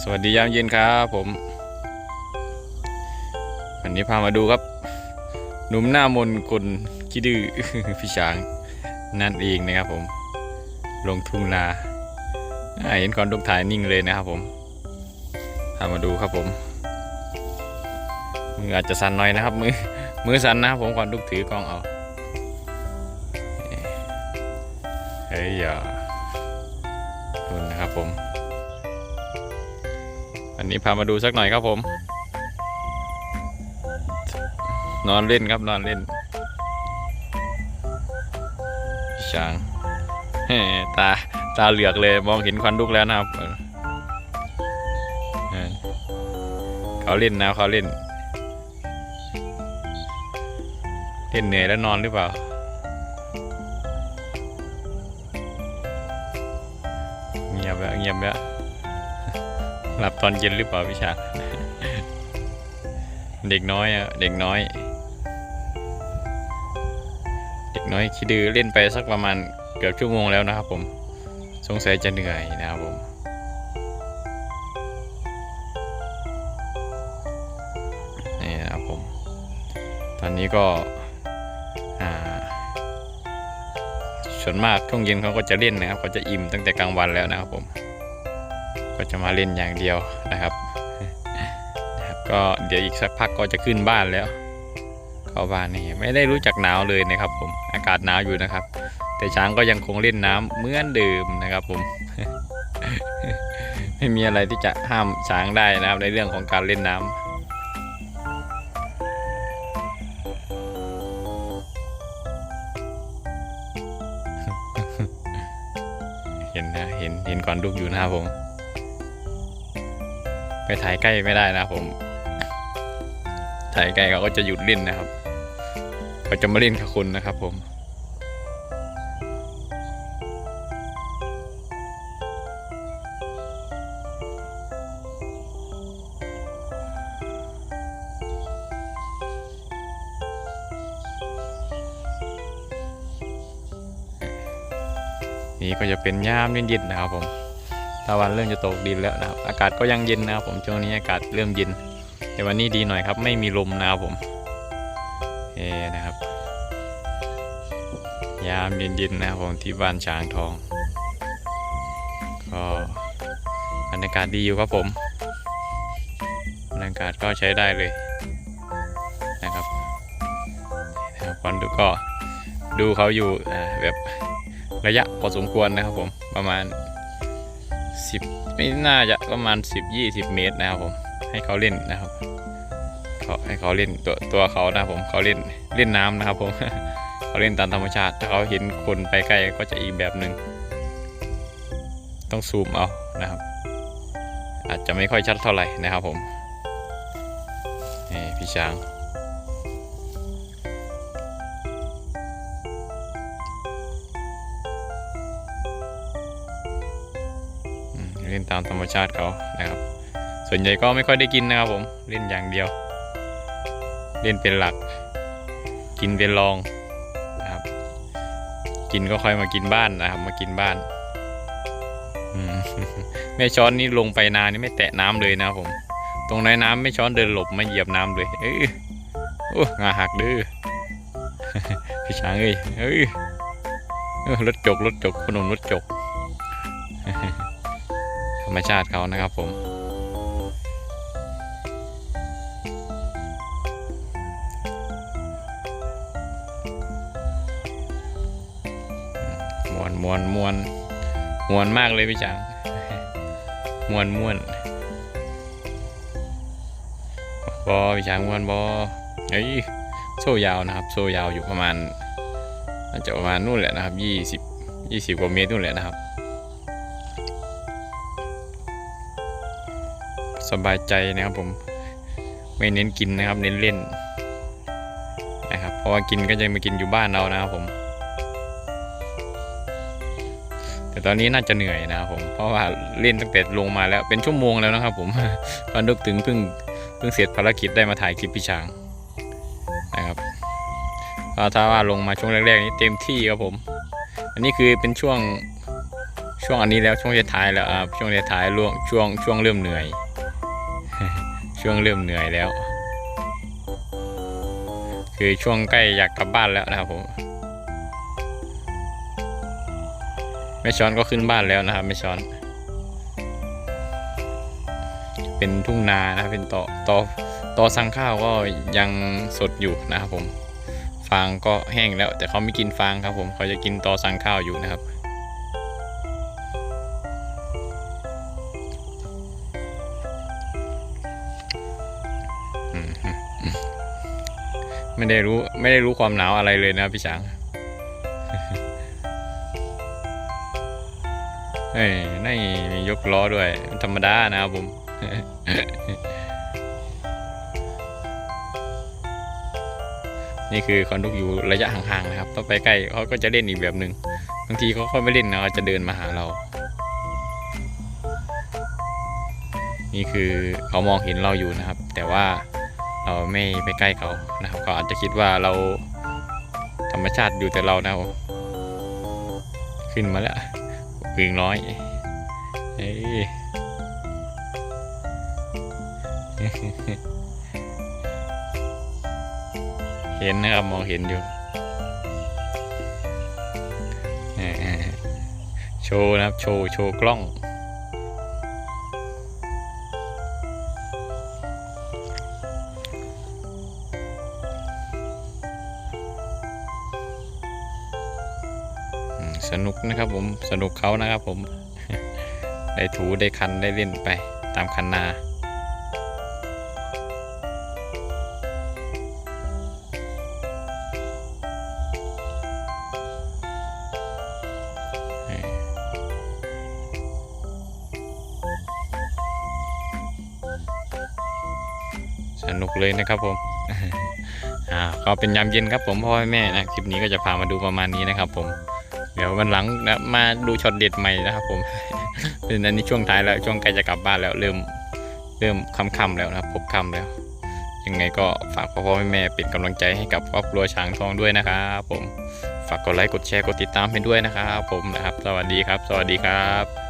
สวัสดียามเย็นครับผม วันนี้พามาดูครับ หนุ่มหน้ามนคนคิดดื้อพี่ช้างนั่นเองนะครับผม ลงทุ่งนาอ่าเห็นก่อนทุกถ่ายนิ่งเลยนะครับผมพามาดูครับผมมืออาจจะสั่นหน่อยนะครับ มือมือสั่นนะครับผมก่อนทุกถือกล้องเอาเฮ้ยอย่าดูนะครับผม อันนี้พามาดูสักหน่อยครับผม นอนเล่นครับนอนเล่น ช้างตาตาเหลือกเลยมองเห็นควันลุกแล้วนะครับเออเออเขาเล่นนะเขาเล่น เล่นเหนื่อยแล้วนอนหรือเปล่าเงียบแล้วเงียบแล้ว หลับตอนเย็นหรือเปล่าพี่ชา เด็กน้อยอะเด็กน้อย เด็กน้อยคิดดื้อเล่นไปสักประมาณเกือบชั่วโมงแล้วนะครับผม สงสัยจะเหนื่อยนะครับผมนี่นะครับผม ตอนนี้ก็อ่าส่วนมากช่วงเย็นเขาก็จะเล่นนะครับเขาจะอิ่มตั้งแต่กลางวันแล้วนะครับผม ก็จะมาเล่นอย่างเดียวนะครับนะครับ ก็เดี๋ยวอีกสักพักก็จะขึ้นบ้านแล้วเข้าบ้านนี่ไม่ได้รู้จักหนาวเลยนะครับ ผมอากาศหนาวอยู่นะครับ แต่ช้างก็ยังคงเล่นน้ำเหมือนเดิมนะครับ ผม ไม่มีอะไรที่จะห้ามช้างได้นะครับ ในเรื่องของการเล่นน้ำเห็นนะเห็นเห็นก่อนลูกอยู่นะครับผม ไปถ่ายใกล้ไม่ได้นะครับผม ถ่ายใกล้เขาก็จะหยุดเล่นนะครับเขาจะมาเล่นกับคนนะครับผมนี่ก็จะเป็นยามเย็นๆนะครับผม ตะวันเริ่มจะตกดินแล้วนะครับ อากาศก็ยังเย็นนะครับผมช่วงนี้อากาศเริ่มเย็น แต่วันนี้ดีหน่อยครับ ไม่มีลมนะครับผมเอนะครับ ยามเย็นๆนะครับผมที่บ้านช้างทอง ก็บรรยากาศดีอยู่ครับผมบรรยากาศก็ใช้ได้เลยนะครับนะครับก่อนดูก็ดูเขาอยู่แบบระยะพอสมควรนะครับผมประมาณ 10ไม่น่าจะประมาณ10 20เมตรนะครับผมให้เขาเล่นนะครับเขาให้เขาเล่นตัวตัวเขานะครับผมเขาเล่นเล่นน้ำนะครับผมเขาเล่นตามธรรมชาติถ้าเขาเห็นคนไปใกล้ก็จะอีกแบบหนึ่งต้องซูมเอานะครับ อาจจะไม่ค่อยชัดเท่าไหร่นะครับผมนี่พี่ช้าง ล่นตามธรรมชาติเขานะครับ ส่วนใหญ่ก็ไม่ค่อยได้กินนะครับผมเล่นอย่างเดียว เล่นเป็นหลัก กินเป็นรองนะครับ กินก็ค่อยมากินบ้านนะครับ มากินบ้านอแม่ช้อนนี่ลงไปนานี่ไม่แตะน้ำเลยนะครับผม ตรงไหนน้ำไม่ช้อนเดินหลบไม่เหยียบน้ำเลย เอ้ยโอ้งาหักเด้อพี่ช้างเอ้ยเอ้ยเอรถจกรถจกขนมรถจก รรมชาติเขานะครับผม มวนมวนมวนมวนมากเลยพี่จังมวนมวนบอพี่จังมวนบอเฮ้ยโซ่ยาวนะครับ โซ่ยาวอยู่ประมาณน่าจะประมาณนู่นแหละนะครับยี่สิบยี่สิบกว่าเมตรนู่นแหละนะครับ สบายใจนะครับผมไม่เน้นกินนะครับ เน้นเล่นนะครับเพราะว่ากินก็จะมากินอยู่บ้านเรานะครับผม แต่ตอนนี้น่าจะเหนื่อยนะครับผมเพราะว่าเล่นตั้งแต่ลงมาแล้วเป็นชั่วโมงแล้วนะครับ ผมตอนนึกถึงเพิ่งเพิ่งเสร็จภารกิจได้มาถ่ายคลิปพี่ช้างนะครับก็ถ้าว่าลงมาช่วงแรกๆนี้เต็มที่ครับผม อันนี้คือเป็นช่วงช่วงอันนี้แล้วช่วงท้ายแล้วครับช่วงท้ายล่วงช่วงช่วงเริ่มเหนื่อย ช่วงเริ่มเหนื่อยแล้ว คือช่วงใกล้อยากกลับบ้านแล้วนะครับผมแม่ช้อนก็ขึ้นบ้านแล้วนะครับแม่ช้อน เป็นทุ่งนานะครับเป็นต่อต่อต่อสังข้าวก็ยังสดอยู่นะครับผม ฟางก็แห้งแล้วแต่เขาไม่กินฟางครับผมเขาจะกินต่อสังข้าวอยู่นะครับ ไม่ได้รู้ไม่ได้รู้ความหนาวอะไรเลยนะพี่ช้างเอ้ยนี่มียกล้อด้วย ธรรมดานะครับผม นี่คือคอนดุกอยู่ระยะห่างๆนะครับ ต้องไปใกล้เขาก็จะเล่นอีกแบบหนึ่งบางทีเขาก็ไม่เล่นนะเขาจะเดินมาหาเรา นี่คือเขามองเห็นเราอยู่นะครับ แต่ว่า เราไม่ไปใกล้เขานะครับเขาอาจจะคิดว่าเราธรรมชาติอยู่แต่เรานะครับขึ้นมาแล้ววิ่งน้อยเอ้ยเห็นนะครับมองเห็นอยู่โชว์นะครับ โชว์ โชว์กล้อง สนุกนะครับผมสนุกเขานะครับผม ได้ถูได้คันได้เล่นไปตามคันนาสนุกเลยนะครับผม อ่า ก็เป็นยามเย็นครับผมพ่อแม่นะ คลิปนี้ก็จะพามาดูประมาณนี้นะครับผม เดี๋ยววันหลังนะมาดูช็อตเด็ดใหม่นะครับผมเป็นอันนี้ช่วงท้ายแล้วช่วงใกล้จะกลับบ้านแล้วเริ่มเริ่มค่ำๆแล้วนะครับพบค่ำแล้ว ยังไงก็ฝากพ่อพ่อแม่แม่เป็นกำลังใจให้กับครอบครัวช้างทองด้วยนะครับผมฝากกดไลค์กดแชร์กดติดตามให้ด้วยนะครับผมนะครับ สวัสดีครับ สวัสดีครับ